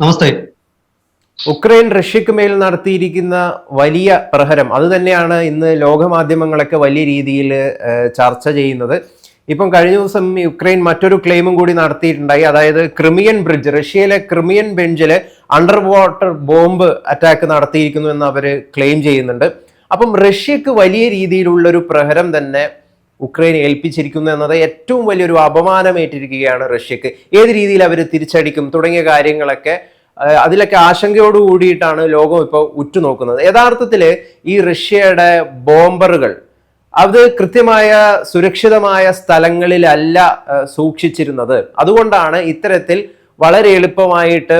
നമസ്തേ. Ukraine റഷ്യക്ക് മേൽ നടത്തിയിരിക്കുന്ന വലിയ പ്രഹരം അത് തന്നെയാണ് ഇന്ന് ലോകമാധ്യമങ്ങളൊക്കെ വലിയ രീതിയിൽ ചർച്ച ചെയ്യുന്നത്. ഇപ്പം കഴിഞ്ഞ ദിവസം യുക്രൈൻ മറ്റൊരു ക്ലെയിമും കൂടി നടത്തിയിട്ടുണ്ടായി. അതായത് ക്രിമിയൻ ബ്രിഡ്ജ് റഷ്യയിലെ ക്രിമിയൻ ബെഞ്ചിൽ അണ്ടർ വാട്ടർ ബോംബ് അറ്റാക്ക് നടത്തിയിരിക്കുന്നു എന്ന് അവർ ക്ലെയിം ചെയ്യുന്നുണ്ട്. അപ്പം റഷ്യക്ക് വലിയ രീതിയിലുള്ളൊരു പ്രഹരം തന്നെ ഉക്രൈൻ ഏൽപ്പിച്ചിരിക്കുന്നു എന്നത് ഏറ്റവും വലിയൊരു അപമാനമേറ്റിരിക്കുകയാണ് റഷ്യക്ക്. ഏത് രീതിയിൽ അവർ തിരിച്ചടിക്കും തുടങ്ങിയ കാര്യങ്ങളൊക്കെ അതിലൊക്കെ ആശങ്കയോട് കൂടിയിട്ടാണ് ലോകം ഇപ്പോൾ ഉറ്റുനോക്കുന്നത്. യഥാർത്ഥത്തിൽ ഈ റഷ്യയുടെ ബോംബറുകൾ അത് കൃത്യമായ സുരക്ഷിതമായ സ്ഥലങ്ങളിലല്ല സൂക്ഷിച്ചിരുന്നത്. അതുകൊണ്ടാണ് ഇത്തരത്തിൽ വളരെ എളുപ്പമായിട്ട്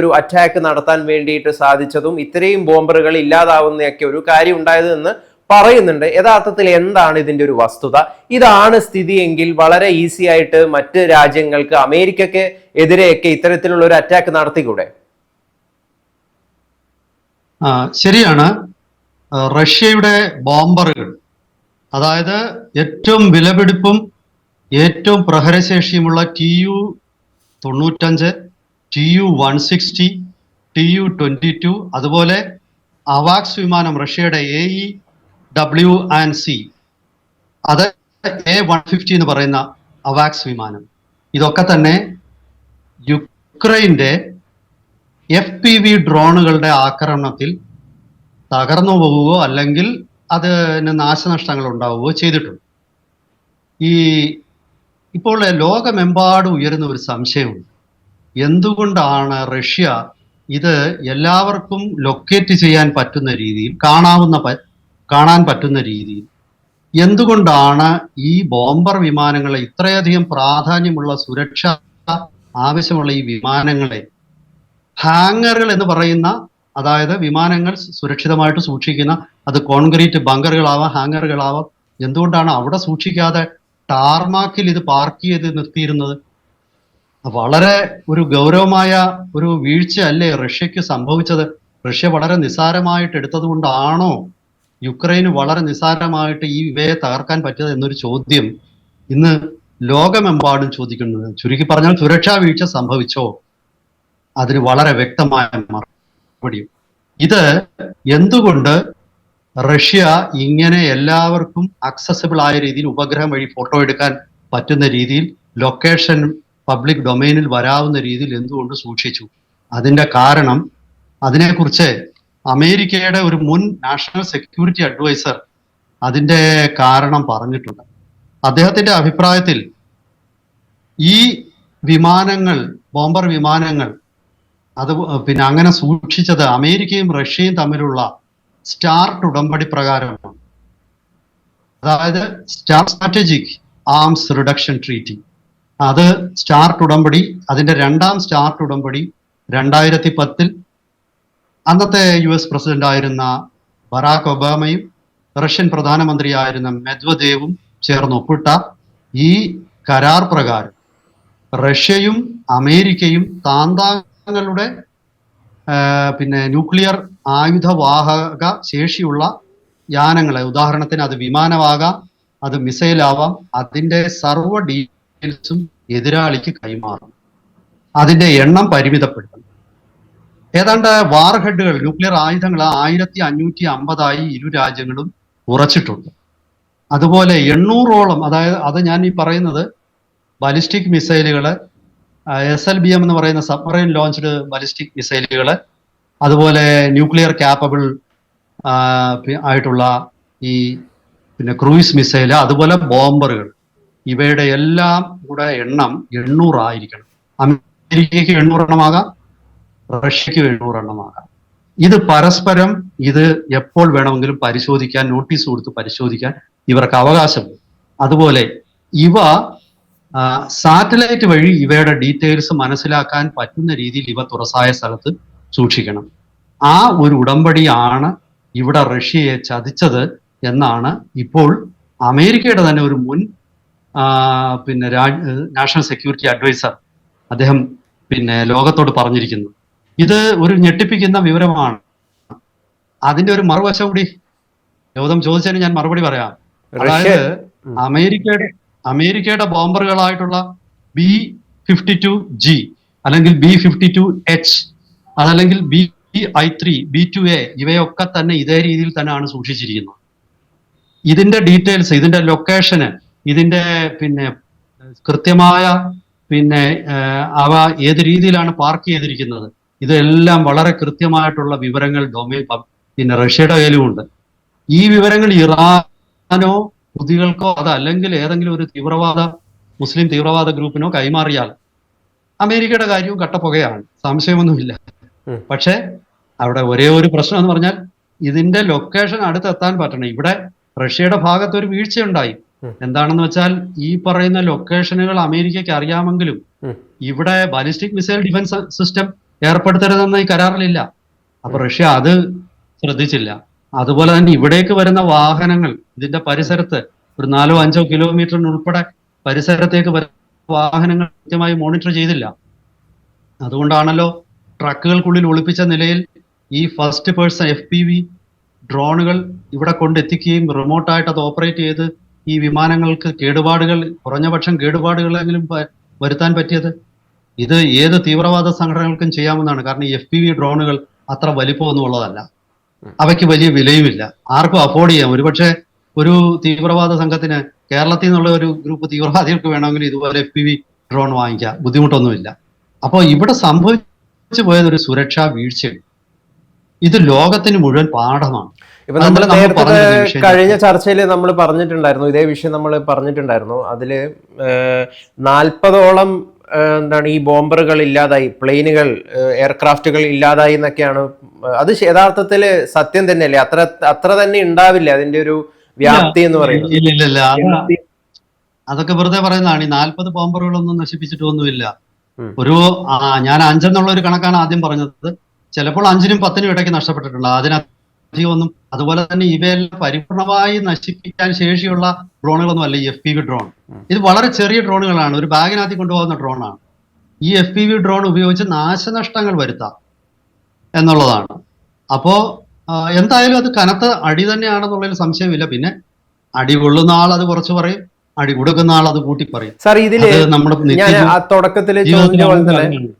ഒരു അറ്റാക്ക് നടത്താൻ വേണ്ടിയിട്ട് സാധിച്ചതും ഇത്രയും ബോംബറുകൾ ഇല്ലാതാവുന്നതൊക്കെ ഒരു കാര്യം ഉണ്ടായത് എന്ന് പറയുന്നുണ്ട്. യഥാർത്ഥത്തിൽ എന്താണ് ഇതിന്റെ ഒരു വസ്തുത? ഇതാണ് സ്ഥിതിയെങ്കിൽ വളരെ ഈസി ആയിട്ട് മറ്റ് രാജ്യങ്ങൾക്ക് അമേരിക്കക്ക് എതിരെയൊക്കെ ഇത്തരത്തിലുള്ള ഒരു അറ്റാക്ക് നടത്തിക്കൂടെ? ശരിയാണ്. റഷ്യയുടെ ബോംബറുകൾ അതായത് ഏറ്റവും വിലപിടിപ്പും ഏറ്റവും പ്രഹരശേഷിയുമുള്ള ടി യു തൊണ്ണൂറ്റഞ്ച് T you one sixty T U twenty two അതുപോലെ അവാക്സ് വിമാനം റഷ്യയുടെ A E W and C അത് എ വൺ ഫിഫ്റ്റി എന്ന് പറയുന്ന അവാക്സ് വിമാനം. ഇതൊക്കെ തന്നെ യുക്രൈന്റെ എഫ് പി വി ഡ്രോണുകളുടെ ആക്രമണത്തിൽ തകർന്നു പോവുകയോ അല്ലെങ്കിൽ അതിന് നാശനഷ്ടങ്ങൾ ഉണ്ടാവുകയോ ചെയ്തിട്ടുണ്ട്. ഈ ഇപ്പോൾ ലോകമെമ്പാടും ഉയരുന്ന ഒരു സംശയമുണ്ട്. എന്തുകൊണ്ടാണ് റഷ്യ ഇത് എല്ലാവർക്കും ലൊക്കേറ്റ് ചെയ്യാൻ പറ്റുന്ന രീതിയിൽ കാണാവുന്ന കാണാൻ പറ്റുന്ന രീതിയിൽ. എന്തുകൊണ്ടാണ് ഈ ബോംബർ വിമാനങ്ങളെ ഇത്രയധികം പ്രാധാന്യമുള്ള സുരക്ഷ ആവശ്യമുള്ള ഈ വിമാനങ്ങളെ ഹാങ്ങറുകൾ എന്ന് പറയുന്ന അതായത് വിമാനങ്ങൾ സുരക്ഷിതമായിട്ട് സൂക്ഷിക്കുന്ന അത് കോൺക്രീറ്റ് ബങ്കറുകളാവാം ഹാങ്ങറുകളാവാം എന്തുകൊണ്ടാണ് അവിടെ സൂക്ഷിക്കാതെ ടാർമാക്കിൽ ഇത് പാർക്ക് ചെയ്ത് നിർത്തിയിരുന്നത്? വളരെ ഒരു ഗൗരവമായ ഒരു വീഴ്ച അല്ലേ റഷ്യക്ക് സംഭവിച്ചത്? റഷ്യ വളരെ നിസ്സാരമായിട്ട് എടുത്തത് കൊണ്ടാണോ യുക്രൈന് വളരെ നിസ്സാരമായിട്ട് ഈ ഇവയെ തകർക്കാൻ പറ്റിയത് എന്നൊരു ചോദ്യം ഇന്ന് ലോകമെമ്പാടും ചോദിക്കുന്നത് ചുരുക്കി പറഞ്ഞാൽ സുരക്ഷാ വീഴ്ച സംഭവിച്ചോ? അതിന് വളരെ വ്യക്തമായ മറുപടിയും. ഇത് എന്തുകൊണ്ട് റഷ്യ ഇങ്ങനെ എല്ലാവർക്കും അക്സസിബിൾ ആയ രീതിയിൽ ഉപഗ്രഹം വഴി ഫോട്ടോ എടുക്കാൻ പറ്റുന്ന രീതിയിൽ ലൊക്കേഷൻ പബ്ലിക് ഡൊമൈനിൽ വരാവുന്ന രീതിയിൽ എന്തുകൊണ്ട് സൂക്ഷിച്ചു? അതിന്റെ കാരണം അതിനെക്കുറിച്ച് അമേരിക്കയുടെ ഒരു മുൻ നാഷണൽ സെക്യൂരിറ്റി അഡ്വൈസർ അതിന്റെ കാരണം പറഞ്ഞിട്ടുണ്ട്. അദ്ദേഹത്തിന്റെ അഭിപ്രായത്തിൽ ഈ വിമാനങ്ങൾ ബോംബർ വിമാനങ്ങൾ അത് പിന്നെ അങ്ങനെ സൂക്ഷിച്ചത് അമേരിക്കയും റഷ്യയും തമ്മിലുള്ള സ്റ്റാർട്ട് ഉടമ്പടി പ്രകാരമാണ്. അതായത് STAR strategic arms reduction treaty. അത് സ്റ്റാർട്ട് ഉടമ്പടി അതിന്റെ രണ്ടാം സ്റ്റാർട്ട് ഉടമ്പടി രണ്ടായിരത്തി പത്തിൽ അന്നത്തെ യു എസ് പ്രസിഡന്റ് ആയിരുന്ന ബറാക്ക് ഒബാമയും റഷ്യൻ പ്രധാനമന്ത്രിയായിരുന്ന മെദ്വദേവും ചേർന്ന്. ഒപ്പിട്ട ഈ കരാർ പ്രകാരം റഷ്യയും അമേരിക്കയും താന്താങ്ങളുടെ പിന്നെ ന്യൂക്ലിയർ ആയുധവാഹക ശേഷിയുള്ള യാനങ്ങളെ ഉദാഹരണത്തിന് അത് വിമാനമാകാം അത് മിസൈലാവാം അതിന്റെ സർവ ഡീറ്റെയിൽസും എതിരാളിക്ക് കൈമാറും. അതിന്റെ എണ്ണം പരിമിതപ്പെടുത്തണം. ഏതാണ്ട് വാർ ഹെഡുകൾ ന്യൂക്ലിയർ ആയുധങ്ങൾ ആയിരത്തി അഞ്ഞൂറ്റി അമ്പതായി ഇരു രാജ്യങ്ങളും ഉറച്ചിട്ടുണ്ട്. അതുപോലെ എണ്ണൂറോളം അതായത് അത് ഞാൻ ഈ പറയുന്നത് ബാലിസ്റ്റിക് മിസൈലുകൾ എസ് എൽ ബി എം എന്ന് പറയുന്ന സബ്മറൈൻ ലോഞ്ച്ഡ് ബാലിസ്റ്റിക് മിസൈലുകൾ അതുപോലെ ന്യൂക്ലിയർ ക്യാപ്പബിൾ ആയിട്ടുള്ള ഈ പിന്നെ ക്രൂയിസ് മിസൈൽ അതുപോലെ ബോംബറുകൾ. ഇവയുടെ എല്ലാം കൂടെ എണ്ണം എണ്ണൂറായിരിക്കണം. അമേരിക്കയ്ക്ക് എണ്ണൂറെണ്ണമാകാം റഷ്യക്ക് എഴുന്നൂറെണ്ണമാകാം ഇത് പരസ്പരം ഇത് എപ്പോൾ വേണമെങ്കിലും പരിശോധിക്കാൻ നോട്ടീസ് കൊടുത്ത് പരിശോധിക്കാൻ ഇവർക്ക് അവകാശമുണ്ട്. അതുപോലെ ഇവ സാറ്റലൈറ്റ് വഴി ഇവയുടെ ഡീറ്റെയിൽസ് മനസ്സിലാക്കാൻ പറ്റുന്ന രീതിയിൽ ഇവ തുറസായ സ്ഥലത്ത് സൂക്ഷിക്കണം. ആ ഒരു ഉടമ്പടിയാണ് ഇവിടെ റഷ്യയെ ചതിച്ചത് എന്നാണ് ഇപ്പോൾ അമേരിക്കയുടെ തന്നെ ഒരു മുൻ പിന്നെ നാഷണൽ സെക്യൂരിറ്റി അഡ്വൈസർ അദ്ദേഹം പിന്നെ ലോകത്തോട് പറഞ്ഞിരിക്കുന്നു. ഇത് ഒരു ഞെട്ടിപ്പിക്കുന്ന വിവരമാണ്. അതിന്റെ ഒരു മറുവശം കൂടി ഗൗതം ചോദിച്ചതിന് ഞാൻ മറുപടി പറയാം. അതായത് അമേരിക്കയുടെ അമേരിക്കയുടെ ബോംബറുകളായിട്ടുള്ള ബി ഫിഫ്റ്റി ടു ജി അല്ലെങ്കിൽ ബി ഫിഫ്റ്റി ടു എച്ച് അതല്ലെങ്കിൽ B I three B two A ഇവയൊക്കെ തന്നെ ഇതേ രീതിയിൽ തന്നെയാണ് സൂക്ഷിച്ചിരിക്കുന്നത്. ഇതിന്റെ ഡീറ്റെയിൽസ് ഇതിന്റെ ലൊക്കേഷന് ഇതിന്റെ പിന്നെ കൃത്യമായ പിന്നെ അവ ഏത് രീതിയിലാണ് പാർക്ക് ചെയ്തിരിക്കുന്നത് ഇതെല്ലാം വളരെ കൃത്യമായിട്ടുള്ള വിവരങ്ങൾ ഡൊമൈൻ പിന്നെ റഷ്യയുടെ കയ്യിലുമുണ്ട്. ഈ വിവരങ്ങൾ ഇറാനോ ഹുതികൾക്കോ അതല്ലെങ്കിൽ ഏതെങ്കിലും ഒരു തീവ്രവാദ മുസ്ലിം തീവ്രവാദ ഗ്രൂപ്പിനോ കൈമാറിയാൽ അമേരിക്കയുടെ കാര്യവും കട്ടപ്പുകയാണ്. സംശയമൊന്നുമില്ല. പക്ഷേ അവിടെ ഒരേ ഒരു പ്രശ്നം എന്ന് പറഞ്ഞാൽ ഇതിന്റെ ലൊക്കേഷൻ അടുത്തെത്താൻ പറ്റണം. ഇവിടെ റഷ്യയുടെ ഭാഗത്ത് ഒരു വീഴ്ചയുണ്ടായി. എന്താണെന്ന് വെച്ചാൽ ഈ പറയുന്ന ലൊക്കേഷനുകൾ അമേരിക്കയ്ക്ക് അറിയാമെങ്കിലും ഇവിടെ ബാലിസ്റ്റിക് മിസൈൽ ഡിഫൻസ് സിസ്റ്റം ഏർപ്പെടുത്തരുതെന്ന് ഈ കരാറിലില്ല. അപ്പൊ റഷ്യ അത് ശ്രദ്ധിച്ചില്ല. അതുപോലെ തന്നെ ഇവിടേക്ക് വരുന്ന വാഹനങ്ങൾ ഇതിന്റെ പരിസരത്ത് ഒരു നാലോ അഞ്ചോ കിലോമീറ്ററിനുൾപ്പെടെ പരിസരത്തേക്ക് വരുന്ന വാഹനങ്ങൾ കൃത്യമായി മോണിറ്റർ ചെയ്തില്ല. അതുകൊണ്ടാണല്ലോ ട്രക്കുകൾക്കുള്ളിൽ ഒളിപ്പിച്ച നിലയിൽ ഈ first person F P V ഡ്രോണുകൾ ഇവിടെ കൊണ്ടെത്തിക്കുകയും റിമോട്ടായിട്ട് അത് ഓപ്പറേറ്റ് ചെയ്ത് ഈ വിമാനങ്ങൾക്ക് കേടുപാടുകൾ കുറഞ്ഞപക്ഷം കേടുപാടുകളെങ്കിലും പ- വരുത്താൻ പറ്റിയത്. ഇത് ഏത് തീവ്രവാദ സംഘടനകൾക്കും ചെയ്യാമെന്നാണ് കാരണം എഫ് പി വി ഡ്രോണുകൾ അത്ര വലിപ്പമൊന്നുമുള്ളതല്ല അവയ്ക്ക് വലിയ വിലയുമില്ല. ആർക്കും അഫോർഡ് ചെയ്യാം. ഒരുപക്ഷെ ഒരു തീവ്രവാദ സംഘത്തിന് കേരളത്തിൽ നിന്നുള്ള ഒരു ഗ്രൂപ്പ് തീവ്രവാദികൾക്ക് വേണമെങ്കിൽ ഇതുപോലെ എഫ് പി വി ഡ്രോൺ വാങ്ങിക്കാം. ബുദ്ധിമുട്ടൊന്നുമില്ല. അപ്പോൾ ഇവിടെ സംഭവിച്ചു പോയത് ഒരു സുരക്ഷാ വീഴ്ചയാണ്. ഇത് ലോകത്തിന് മുഴുവൻ പാഠമാണ്. ഇപ്പൊ നമ്മൾ നേരത്തെ കഴിഞ്ഞ ചർച്ചയിൽ നമ്മൾ പറഞ്ഞിട്ടുണ്ടായിരുന്നു. ഇതേ വിഷയം നമ്മൾ പറഞ്ഞിട്ടുണ്ടായിരുന്നു. അതിൽ നാൽപ്പതോളം എന്താണ് ഈ ബോംബറുകൾ ഇല്ലാതായി പ്ലെയിനുകൾ എയർക്രാഫ്റ്റുകൾ ഇല്ലാതായി എന്നൊക്കെയാണ്. അത് യഥാർത്ഥത്തിൽ സത്യം തന്നെയല്ലേ? അത്ര അത്ര തന്നെ ഉണ്ടാവില്ല അതിന്റെ ഒരു വ്യാപ്തി എന്ന് പറയുന്നത്? അതൊക്കെ വെറുതെ പറയുന്നതാണ്. ഈ നാൽപ്പത് ബോംബറുകളൊന്നും നശിപ്പിച്ചിട്ടൊന്നുമില്ല. ഒരു ഞാൻ അഞ്ചെന്നുള്ള ഒരു കണക്കാണ് ആദ്യം പറഞ്ഞത്. ചിലപ്പോൾ അഞ്ചിനും പത്തിനും ഇടയ്ക്ക് നഷ്ടപ്പെട്ടിട്ടുണ്ട്. അതിനധികം ഒന്നും അതുപോലെ തന്നെ ഇവയെല്ലാം പരിപൂർണമായി നശിപ്പിക്കാൻ ശേഷിയുള്ള ഡ്രോണുകളൊന്നും അല്ല ഈ എഫ് പി വി ഡ്രോൺ ഇത് വളരെ ചെറിയ ഡ്രോണുകളാണ്. ഒരു ബാഗിനകത്ത് കൊണ്ടുപോകുന്ന ഡ്രോണാണ്. ഈ എഫ് പി വി ഡ്രോൺ ഉപയോഗിച്ച് നാശനഷ്ടങ്ങൾ വരുത്താം എന്നുള്ളതാണ്. അപ്പോ എന്തായാലും അത് കനത്ത അടി തന്നെയാണെന്നുള്ളതിൽ സംശയമില്ല. പിന്നെ അടി കൊള്ളുന്ന ആൾ അത് കുറച്ച് പറയും അടി കൊടുക്കുന്ന ആൾ അത് കൂട്ടി പറയും. സാർ ഇതിൽ നമ്മുടെ തുടക്കത്തിൽ ജീവിതത്തിൽ ചോദിച്ച പോലെ തന്നെ കാര്യമാണ്.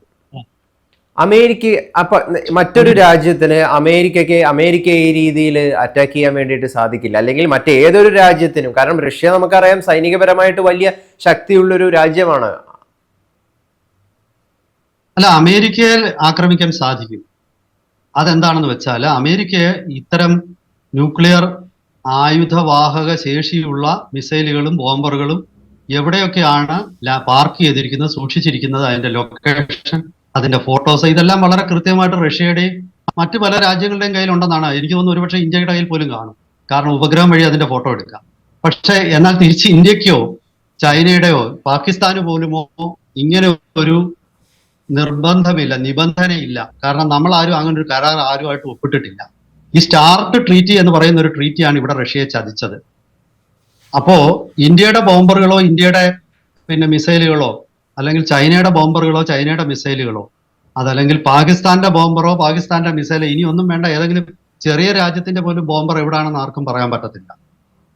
അമേരിക്ക അപ്പൊ മറ്റൊരു രാജ്യത്തിന് അമേരിക്കയ്ക്ക് അമേരിക്കയെ ഈ രീതിയിൽ അറ്റാക്ക് ചെയ്യാൻ വേണ്ടിയിട്ട് സാധിക്കില്ല. അല്ലെങ്കിൽ മറ്റേതൊരു രാജ്യത്തിനും കാരണം റഷ്യ നമുക്കറിയാം സൈനികപരമായിട്ട് വലിയ ശക്തിയുള്ളൊരു രാജ്യമാണ്. അല്ല അമേരിക്കയെ ആക്രമിക്കാൻ സാധിക്കും. അതെന്താണെന്ന് വെച്ചാൽ അമേരിക്ക ഇത്തരം ന്യൂക്ലിയർ ആയുധവാഹക ശേഷിയുള്ള മിസൈലുകളും ബോംബറുകളും എവിടെയൊക്കെയാണ് പാർക്ക് ചെയ്തിരിക്കുന്നത് സൂക്ഷിച്ചിരിക്കുന്നത് അതിന്റെ ലൊക്കേഷൻ അതിന്റെ ഫോട്ടോസ് ഇതെല്ലാം വളരെ കൃത്യമായിട്ട് റഷ്യയുടെയും മറ്റു പല രാജ്യങ്ങളുടെയും കയ്യിലുണ്ടെന്നാണ് എനിക്ക് തോന്നുന്നു ഒരുപക്ഷെ ഇന്ത്യയുടെ കയ്യിൽ പോലും കാണും. കാരണം ഉപഗ്രഹം വഴി അതിന്റെ ഫോട്ടോ എടുക്കാം. പക്ഷെ എന്നാൽ തിരിച്ച് ഇന്ത്യക്കോ ചൈനയുടെയോ പാകിസ്ഥാന് പോലുമോ ഇങ്ങനെ ഒരു നിർബന്ധമില്ല നിബന്ധനയില്ല കാരണം നമ്മൾ ആരും അങ്ങനെ ഒരു കരാർ ആരുമായിട്ട് ഒപ്പിട്ടിട്ടില്ല. ഈ സ്റ്റാർട്ട് ട്രീറ്റി എന്ന് പറയുന്ന ഒരു ട്രീറ്റിയാണ് ഇവിടെ റഷ്യയെ ചതിച്ചത്. അപ്പോ ഇന്ത്യയുടെ ബോംബറുകളോ ഇന്ത്യയുടെ പിന്നെ മിസൈലുകളോ അല്ലെങ്കിൽ ചൈനയുടെ ബോംബറുകളോ ചൈനയുടെ മിസൈലുകളോ അതല്ലെങ്കിൽ പാകിസ്ഥാന്റെ ബോംബറോ പാകിസ്ഥാന്റെ മിസൈലോ ഇനി ഒന്നും വേണ്ട. ഏതെങ്കിലും ചെറിയ രാജ്യത്തിന്റെ പോലും ബോംബർ എവിടാണെന്ന് ആർക്കും പറയാൻ പറ്റത്തില്ല.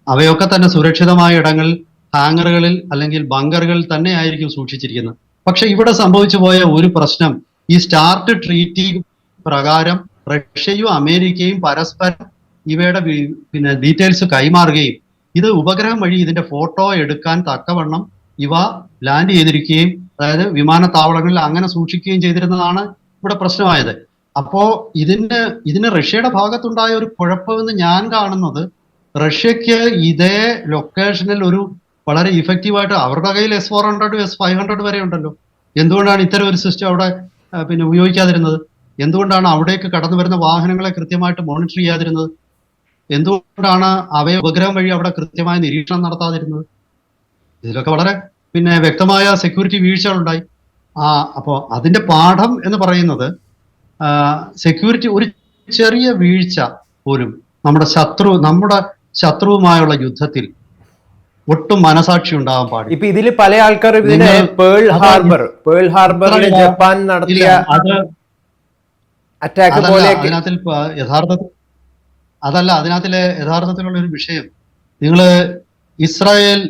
അവയൊക്കെ തന്നെ സുരക്ഷിതമായ ഇടങ്ങളിൽ ഹാങ്ങറുകളിൽ അല്ലെങ്കിൽ ബങ്കറുകളിൽ തന്നെ ആയിരിക്കും സൂക്ഷിച്ചിരിക്കുന്നത്. പക്ഷെ ഇവിടെ സംഭവിച്ചു പോയ ഒരു പ്രശ്നം ഈ സ്റ്റാർട്ട് ട്രീറ്റി പ്രകാരം റഷ്യയും അമേരിക്കയും പരസ്പരം ഇവയുടെ പിന്നെ ഡീറ്റെയിൽസ് കൈമാറുകയും ഇത് ഉപഗ്രഹം വഴി ഇതിന്റെ ഫോട്ടോ എടുക്കാൻ തക്കവണ്ണം ഇവ ലാൻഡ് ചെയ്തിരിക്കുകയും അതായത് വിമാനത്താവളങ്ങളിൽ അങ്ങനെ സൂക്ഷിക്കുകയും ചെയ്തിരുന്നതാണ് ഇവിടെ പ്രശ്നമായത്. അപ്പോ ഇതിന് ഇതിന് റഷ്യയുടെ ഭാഗത്തുണ്ടായ ഒരു കുഴപ്പമെന്ന് ഞാൻ കാണുന്നത് റഷ്യക്ക് ഇതേ ലൊക്കേഷനിൽ ഒരു വളരെ ഇഫക്റ്റീവായിട്ട് അവരുടെ കയ്യിൽ S four hundred S five hundred വരെ ഉണ്ടല്ലോ. എന്തുകൊണ്ടാണ് ഇത്തരം ഒരു സിസ്റ്റം അവിടെ പിന്നെ ഉപയോഗിക്കാതിരുന്നത്? എന്തുകൊണ്ടാണ് അവിടേക്ക് കടന്നു വരുന്ന വാഹനങ്ങളെ കൃത്യമായിട്ട് മോണിറ്റർ ചെയ്യാതിരുന്നത്? എന്തുകൊണ്ടാണ് അവയെ ഉപഗ്രഹം വഴി അവിടെ കൃത്യമായ നിരീക്ഷണം നടത്താതിരുന്നത്? ഇതിലൊക്കെ വളരെ പിന്നെ വ്യക്തമായ സെക്യൂരിറ്റി വീഴ്ചകളുണ്ടായി. ആ അപ്പോൾ അതിന്റെ പാഠം എന്ന് പറയുന്നത് സെക്യൂരിറ്റി ഒരു ചെറിയ വീഴ്ച പോലും നമ്മുടെ ശത്രു നമ്മുടെ ശത്രുവുമായുള്ള യുദ്ധത്തിൽ ഒട്ടും മനസാക്ഷി ഉണ്ടാവാൻ പാടില്ല. ഇപ്പൊ ഇതിൽ പല ആൾക്കാരും ഇതിനെ പേൾ ഹാർബർ പേൾ ഹാർബറിൽ ജപ്പാൻ നടത്തിയ അറ്റാക്ക് പോലെ അതിനകത്തിൽ യഥാർത്ഥത്തിൽ അതല്ല അതിനകത്തിലെ യഥാർത്ഥത്തിലുള്ള ഒരു വിഷയം. നിങ്ങൾ ഇസ്രായേൽ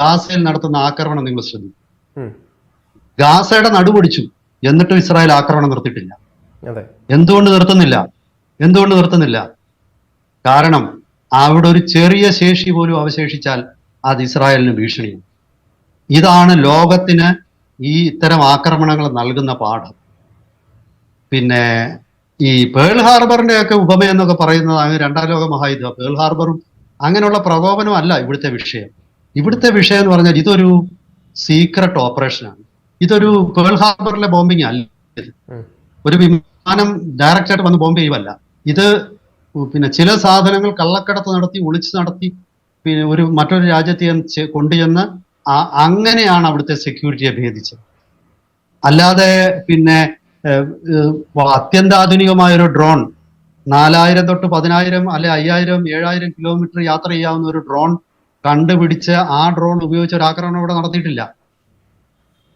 ഗാസയിൽ നടത്തുന്ന ആക്രമണം നിങ്ങൾ ശ്രദ്ധിക്കും. ഗാസയുടെ നടുപൊടിച്ചു എന്നിട്ടും ഇസ്രായേൽ ആക്രമണം നിർത്തിയിട്ടില്ല. എന്തുകൊണ്ട് നിർത്തുന്നില്ല? എന്തുകൊണ്ട് നിർത്തുന്നില്ല? കാരണം അവിടെ ഒരു ചെറിയ ശേഷി പോലും അവശേഷിച്ചാൽ അത് ഇസ്രായേലിന് ഭീഷണിയാണ്. ഇതാണ് ലോകത്തിന് ഈ ഇത്തരം ആക്രമണങ്ങൾ നൽകുന്ന പാഠം. പിന്നെ ഈ പേൾ ഹാർബറിന്റെ ഒക്കെ ഉപമ എന്നൊക്കെ പറയുന്നത് അങ്ങ് രണ്ടാം ലോക മഹായുദ്ധം. പേൾ ഹാർബറും അങ്ങനെയുള്ള പ്രകോപനം അല്ല ഇവിടുത്തെ വിഷയം. ഇവിടുത്തെ വിഷയം എന്ന് പറഞ്ഞാൽ ഇതൊരു സീക്രട്ട് ഓപ്പറേഷനാണ് ഇതൊരു പേൾ ഹാർബറിലെ ബോംബിംഗ് അല്ല ഒരു വിമാനം ഡയറക്റ്റ് ആയിട്ട് വന്ന് ബോംബ് ചെയ്യുമല്ല ഇത് പിന്നെ ചില സാധനങ്ങൾ കള്ളക്കടത്ത് നടത്തി ഒളിച്ചു നടത്തി പിന്നെ ഒരു മറ്റൊരു രാജ്യത്തെ കൊണ്ടുചെന്ന് അങ്ങനെയാണ് അവിടുത്തെ സെക്യൂരിറ്റിയെ ഭേദിച്ചത്. അല്ലാതെ പിന്നെ അത്യന്താധുനികമായ ഒരു ഡ്രോൺ നാലായിരം തൊട്ട് പതിനായിരം അല്ലെ അയ്യായിരം ഏഴായിരം കിലോമീറ്റർ യാത്ര ചെയ്യാവുന്ന ഒരു ഡ്രോൺ കണ്ടുപിടിച്ച് ആ ഡ്രോൺ ഉപയോഗിച്ച ഒരു ആക്രമണം ഇവിടെ നടത്തിയിട്ടില്ല.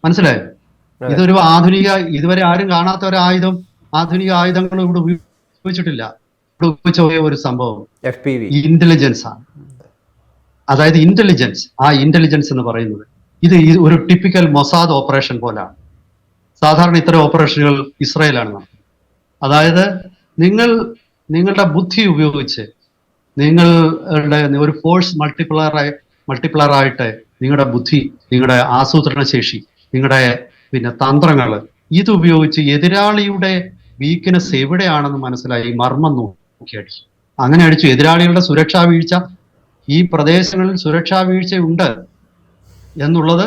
മനസ്സിലായോ? ഇതൊരു ആധുനിക ഇതുവരെ ആരും കാണാത്ത ഒരു ആയുധം ആധുനിക ആയുധങ്ങൾ ഇവിടെ ഉപയോഗിച്ചിട്ടില്ല. ഇവിടെ ഉപയോഗിച്ച ഒരേ ഒരു സംഭവം. ഇന്റലിജൻസ് ആണ്. അതായത് ഇന്റലിജൻസ് ആ ഇന്റലിജൻസ് എന്ന് പറയുന്നത്. ഇത് ഒരു ടിപ്പിക്കൽ മൊസാദ് ഓപ്പറേഷൻ പോലാണ്. സാധാരണ ഇത്തരം ഓപ്പറേഷനുകൾ ഇസ്രയേലാണ് നടത്തുന്നത്. അതായത് നിങ്ങൾ നിങ്ങളുടെ ബുദ്ധി ഉപയോഗിച്ച് നിങ്ങളുടെ ഒരു ഫോഴ്സ് മൾട്ടിപ്ലറായി മൾട്ടിപ്ലയർ ആയിട്ട് നിങ്ങളുടെ ബുദ്ധി നിങ്ങളുടെ ആസൂത്രണ ശേഷി നിങ്ങളുടെ പിന്നെ തന്ത്രങ്ങൾ ഇതുപയോഗിച്ച് എതിരാളിയുടെ വീക്ക്നെസ് എവിടെയാണെന്ന് മനസ്സിലായി മർമ്മം നോക്കി അടിച്ചു അങ്ങനെ അടിച്ചു. എതിരാളികളുടെ സുരക്ഷാ വീഴ്ച. ഈ പ്രദേശങ്ങളിൽ സുരക്ഷാ വീഴ്ചയുണ്ട് എന്നുള്ളത്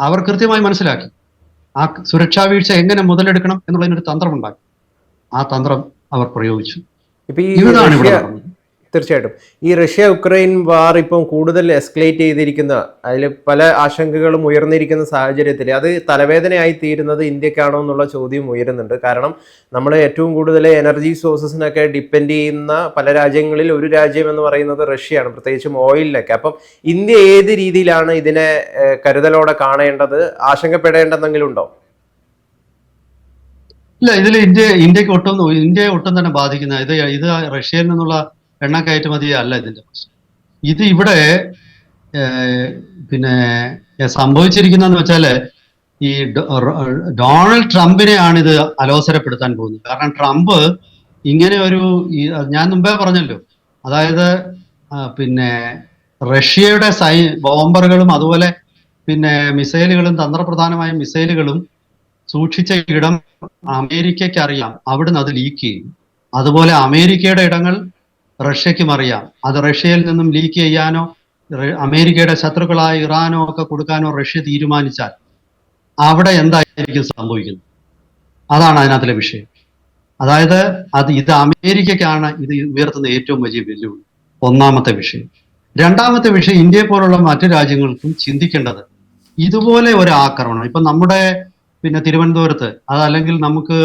അവർ കൃത്യമായി മനസ്സിലാക്കി. ആ സുരക്ഷാ വീഴ്ച എങ്ങനെ മുതലെടുക്കണം എന്നുള്ളതിനൊരു തന്ത്രമുണ്ടാക്കി ആ തന്ത്രം അവർ പ്രയോഗിച്ചു. ഇതാണ് ഇവിടെ തീർച്ചയായിട്ടും. ഈ റഷ്യ ഉക്രൈൻ വാർ ഇപ്പം കൂടുതൽ എസ്കലേറ്റ് ചെയ്തിരിക്കുന്ന അതിൽ പല ആശങ്കകളും ഉയർന്നിരിക്കുന്ന സാഹചര്യത്തിൽ അത് തലവേദനയായി തീരുന്നത് ഇന്ത്യക്കാണോ എന്നുള്ള ചോദ്യം ഉയരുന്നുണ്ട്. കാരണം നമ്മൾ ഏറ്റവും കൂടുതൽ എനർജി സോഴ്സസിനൊക്കെ ഡിപ്പെൻഡ് ചെയ്യുന്ന പല രാജ്യങ്ങളിൽ ഒരു രാജ്യം എന്ന് പറയുന്നത് റഷ്യയാണ് പ്രത്യേകിച്ചും ഓയിലിനൊക്കെ അപ്പം ഇന്ത്യ ഏത് രീതിയിലാണ് ഇതിനെ കരുതലോടെ കാണേണ്ടത്? ആശങ്കപ്പെടേണ്ടതെങ്കിലും ഉണ്ടോ? ഇല്ല ഇതിൽ ഇന്ത്യ ഇന്ത്യയ്ക്ക് ഒട്ടും ഇന്ത്യയെ ഒട്ടും തന്നെ ബാധിക്കുന്ന ഇത് ഇത് റഷ്യയിൽ നിന്നുള്ള എണ്ണ കയറ്റുമതി അല്ല ഇതിന്റെ പ്രശ്നം. ഇത് ഇവിടെ പിന്നെ സംഭവിച്ചിരിക്കുന്നതെന്ന് വെച്ചാൽ ഈ ഡൊണാൾഡ് ട്രംപിനെയാണ് ഇത് അലോസരപ്പെടുത്താൻ പോകുന്നത്. കാരണം ട്രംപ് ഇങ്ങനെ ഒരു ഞാൻ മുമ്പേ പറഞ്ഞല്ലോ. അതായത് പിന്നെ റഷ്യയുടെ സൈ ബോംബറുകളും അതുപോലെ പിന്നെ മിസൈലുകളും തന്ത്രപ്രധാനമായ മിസൈലുകളും സൂക്ഷിച്ച ഇടം അമേരിക്കയ്ക്ക് അറിയാം അവിടുന്ന് അത് ലീക്ക് ചെയ്യും. അതുപോലെ അമേരിക്കയുടെ ഇടങ്ങൾ റഷ്യക്കും അറിയാം. അത് റഷ്യയിൽ നിന്നും ലീക്ക് ചെയ്യാനോ അമേരിക്കയുടെ ശത്രുക്കളായ ഇറാനോ ഒക്കെ കൊടുക്കാനോ റഷ്യ തീരുമാനിച്ചാൽ അവിടെ എന്തായിരിക്കും സംഭവിക്കുന്നത്? അതാണ് അതിനകത്തിലെ വിഷയം. അതായത് അത് ഇത് അമേരിക്കയ്ക്കാണ് ഇത് ഉയർത്തുന്ന ഏറ്റവും വലിയ വെല്ലുവിളി. ഒന്നാമത്തെ വിഷയം. രണ്ടാമത്തെ വിഷയം ഇന്ത്യയെ പോലുള്ള മറ്റു രാജ്യങ്ങൾക്കും ചിന്തിക്കേണ്ടത് ഇതുപോലെ ഒരു ആക്രമണം. ഇപ്പൊ നമ്മുടെ പിന്നെ തിരുവനന്തപുരത്ത് അതല്ലെങ്കിൽ നമുക്ക്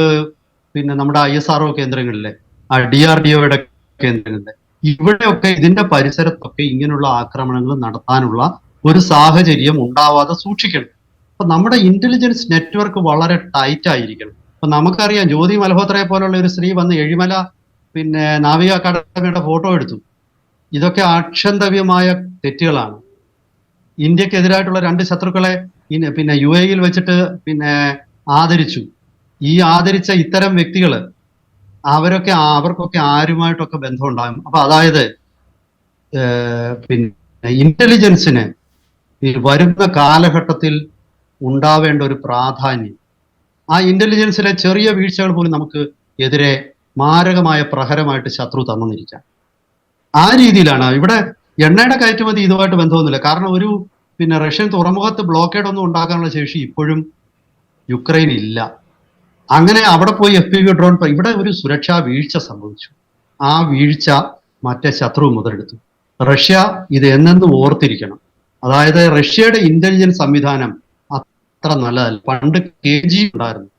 പിന്നെ നമ്മുടെ ഐ എസ് ആർ ഒ കേന്ദ്രങ്ങളിലെ ആ ഡി ആർ ഡി ഒയുടെ കേന്ദ്രങ്ങളിലെ ഇവിടെയൊക്കെ ഇതിന്റെ പരിസരത്തൊക്കെ ഇങ്ങനെയുള്ള ആക്രമണങ്ങൾ നടത്താനുള്ള ഒരു സാഹചര്യം ഉണ്ടാവാതെ സൂക്ഷിക്കണം. അപ്പൊ നമ്മുടെ ഇന്റലിജൻസ് നെറ്റ്വർക്ക് വളരെ ടൈറ്റ് ആയിരിക്കണം. അപ്പൊ നമുക്കറിയാം ജ്യോതി മൽഹോത്രയെ പോലുള്ള ഒരു സ്ത്രീ വന്ന് എഴിമല പിന്നെ നാവിക അക്കാദമിയുടെ ഫോട്ടോ എടുത്തു. ഇതൊക്കെ അക്ഷന്തവ്യമായ തെറ്റുകളാണ്. ഇന്ത്യക്കെതിരായിട്ടുള്ള രണ്ട് ശത്രുക്കളെ പിന്നെ യു എയിൽ വെച്ചിട്ട് പിന്നെ ആദരിച്ചു. ഈ ആദരിച്ച ഇത്തരം വ്യക്തികൾ അവരൊക്കെ അവർക്കൊക്കെ ആരുമായിട്ടൊക്കെ ബന്ധം ഉണ്ടാകും അപ്പൊ അതായത് പിന്നെ ഇന്റലിജൻസിന് ഈ വരുന്ന കാലഘട്ടത്തിൽ ഉണ്ടാവേണ്ട ഒരു പ്രാധാന്യം. ആ ഇന്റലിജൻസിലെ ചെറിയ വീഴ്ചകൾ പോലും നമുക്ക് എതിരെ മാരകമായ പ്രഹരമായിട്ട് ശത്രു തന്നിരിക്കാം. ആ രീതിയിലാണ്. ഇവിടെ എണ്ണയുടെ കയറ്റുമതി ഇതുമായിട്ട് ബന്ധമൊന്നുമില്ല. കാരണം ഒരു പിന്നെ റഷ്യൻ തുറമുഖത്ത് ബ്ലോക്കേഡ് ഒന്നും ഉണ്ടാക്കാനുള്ള ശേഷി ഇപ്പോഴും യുക്രൈൻ ഇല്ല. അങ്ങനെ അവിടെ പോയി എഫ് പി വി ഡ്രോൺ ഇവിടെ ഒരു സുരക്ഷാ വീഴ്ച സംഭവിച്ചു. ആ വീഴ്ച മറ്റേ ശത്രു മുതലെടുത്തു. റഷ്യ ഇത് എന്നെന്നും ഓർത്തിരിക്കണം? അതായത് റഷ്യയുടെ ഇന്റലിജൻസ് സംവിധാനം അത്ര നല്ലതല്ല. പണ്ട് കെ ജി ഉണ്ടായിരുന്നു.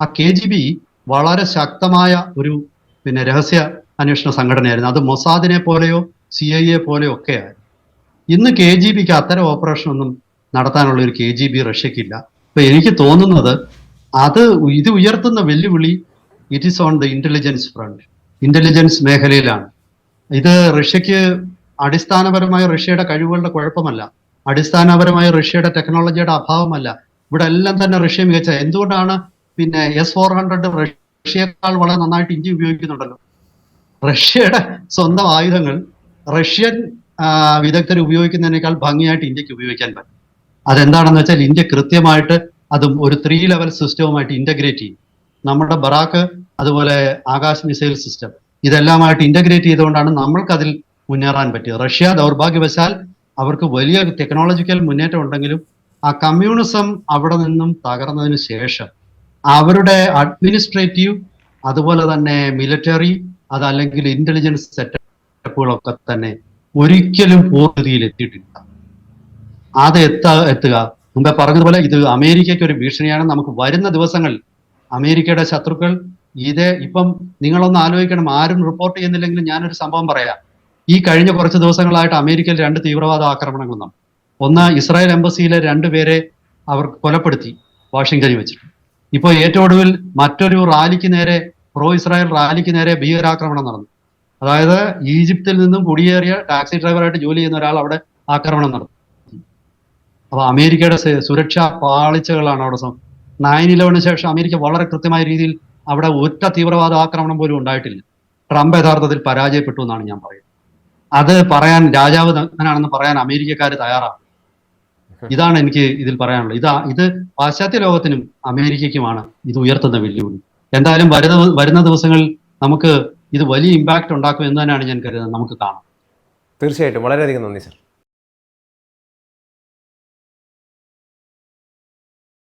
ആ കെ ജി ബി വളരെ ശക്തമായ ഒരു പിന്നെ രഹസ്യ അന്വേഷണ സംഘടനയായിരുന്നു. അത് മൊസാദിനെ പോലെയോ സി ഐ എ പോലെയോ ഒക്കെ ആയിരുന്നു. ഇന്ന് കെ ജി ബിക്ക് അത്തരം ഓപ്പറേഷൻ ഒന്നും നടത്താനുള്ള ഒരു കെ ജി ബി റഷ്യക്കില്ല. അപ്പൊ എനിക്ക് തോന്നുന്നത് അത് ഇത് ഉയർത്തുന്ന വെല്ലുവിളി it is on the intelligence front intelligence മേഖലയിലാണ്. ഇത് റഷ്യക്ക് അടിസ്ഥാനപരമായ റഷ്യയുടെ കഴിവുകളുടെ കുഴപ്പമല്ല. അടിസ്ഥാനപരമായ റഷ്യയുടെ ടെക്നോളജിയുടെ അഭാവമല്ല. ഇവിടെ എല്ലാം തന്നെ റഷ്യ മികച്ച എന്തുകൊണ്ടാണ് പിന്നെ എസ് ഫോർ ഹൺഡ്രഡ് റഷ്യയേക്കാൾ വളരെ നന്നായിട്ട് ഇന്ത്യ ഉപയോഗിക്കുന്നുണ്ടല്ലോ? റഷ്യയുടെ സ്വന്തം ആയുധങ്ങൾ റഷ്യൻ വിദഗ്ധർ ഉപയോഗിക്കുന്നതിനേക്കാൾ ഭംഗിയായിട്ട് ഇന്ത്യയ്ക്ക് ഉപയോഗിക്കാൻ പറ്റും. അതെന്താണെന്ന് വെച്ചാൽ ഇന്ത്യ കൃത്യമായിട്ട് അതും ഒരു ത്രീ ലെവൽ സിസ്റ്റവുമായിട്ട് ഇന്റഗ്രേറ്റ് ചെയ്യും. നമ്മുടെ ബറാക്ക് അതുപോലെ ആകാശ മിസൈൽ സിസ്റ്റം ഇതെല്ലാമായിട്ട് ഇന്റഗ്രേറ്റ് ചെയ്തുകൊണ്ടാണ് നമ്മൾക്ക് അതിൽ മുന്നേറാൻ പറ്റിയത്. റഷ്യ ദൗർഭാഗ്യവശാൽ അവർക്ക് വലിയ ടെക്നോളജിക്കൽ മുന്നേറ്റം ഉണ്ടെങ്കിലും ആ കമ്മ്യൂണിസം അവിടെ നിന്നും തകർന്നതിന് ശേഷം അവരുടെ അഡ്മിനിസ്ട്രേറ്റീവ് അതുപോലെ തന്നെ മിലിറ്ററി അതല്ലെങ്കിൽ ഇന്റലിജൻസ് സെറ്റപ്പുകളൊക്കെ തന്നെ ഒരിക്കലും പൂർത്തിയിൽ എത്തിയിട്ടില്ല. അത് എത്ത എത്തുക മുമ്പേ പറഞ്ഞതുപോലെ ഇത് അമേരിക്കയ്ക്ക് ഒരു ഭീഷണിയാണ്. നമുക്ക് വരുന്ന ദിവസങ്ങളിൽ അമേരിക്കയുടെ ശത്രുക്കൾ ഇതേ ഇപ്പം നിങ്ങളൊന്ന് ആലോചിക്കണം. ആരും റിപ്പോർട്ട് ചെയ്യുന്നില്ലെങ്കിലും ഞാനൊരു സംഭവം പറയാം. ഈ കഴിഞ്ഞ കുറച്ച് ദിവസങ്ങളായിട്ട് അമേരിക്കയിൽ രണ്ട് തീവ്രവാദ ആക്രമണങ്ങൾ നടന്നു ഒന്ന് ഇസ്രായേൽ എംബസിയിലെ രണ്ടുപേരെ അവർ കൊലപ്പെടുത്തി വാഷിംഗ്ടണിൽ വെച്ചിട്ട് ഇപ്പോൾ ഏറ്റവും ഒടുവിൽ മറ്റൊരു റാലിക്ക് നേരെ പ്രോ ഇസ്രായേൽ റാലിക്ക് നേരെ ഭീകരാക്രമണം നടന്നു. അതായത് ഈജിപ്തിൽ നിന്നും കുടിയേറിയ ടാക്സി ഡ്രൈവറായിട്ട് ജോലി ചെയ്യുന്ന ഒരാൾ അവിടെ ആക്രമണം നടത്തി അപ്പൊ അമേരിക്കയുടെ സുരക്ഷാ പാളിച്ചകളാണ് അവിടെ നയൻ ഇലവന് ശേഷം അമേരിക്ക വളരെ കൃത്യമായ രീതിയിൽ അവിടെ ഒറ്റ തീവ്രവാദ ആക്രമണം പോലും ഉണ്ടായിട്ടില്ല. ട്രംപ് യഥാർത്ഥത്തിൽ പരാജയപ്പെട്ടു എന്നാണ് ഞാൻ പറയുന്നത്. അത് പറയാൻ രാജാവ് നഗ്നാണെന്ന് പറയാൻ അമേരിക്കക്കാർ തയ്യാറാണ്. ഇതാണ് എനിക്ക് ഇതിൽ പറയാനുള്ളത്. ഇതാ ഇത് പാശ്ചാത്യ ലോകത്തിനും അമേരിക്കയ്ക്കുമാണ് ഇത് ഉയർത്തുന്ന വെല്ലുവിളി. എന്തായാലും വരുന്ന വരുന്ന ദിവസങ്ങളിൽ നമുക്ക് ഇത് വലിയ ഇമ്പാക്റ്റ് ഉണ്ടാക്കും എന്ന് തന്നെയാണ് ഞാൻ കരുതുന്നത്. നമുക്ക് കാണാം. തീർച്ചയായിട്ടും. വളരെയധികം നന്ദി സർ.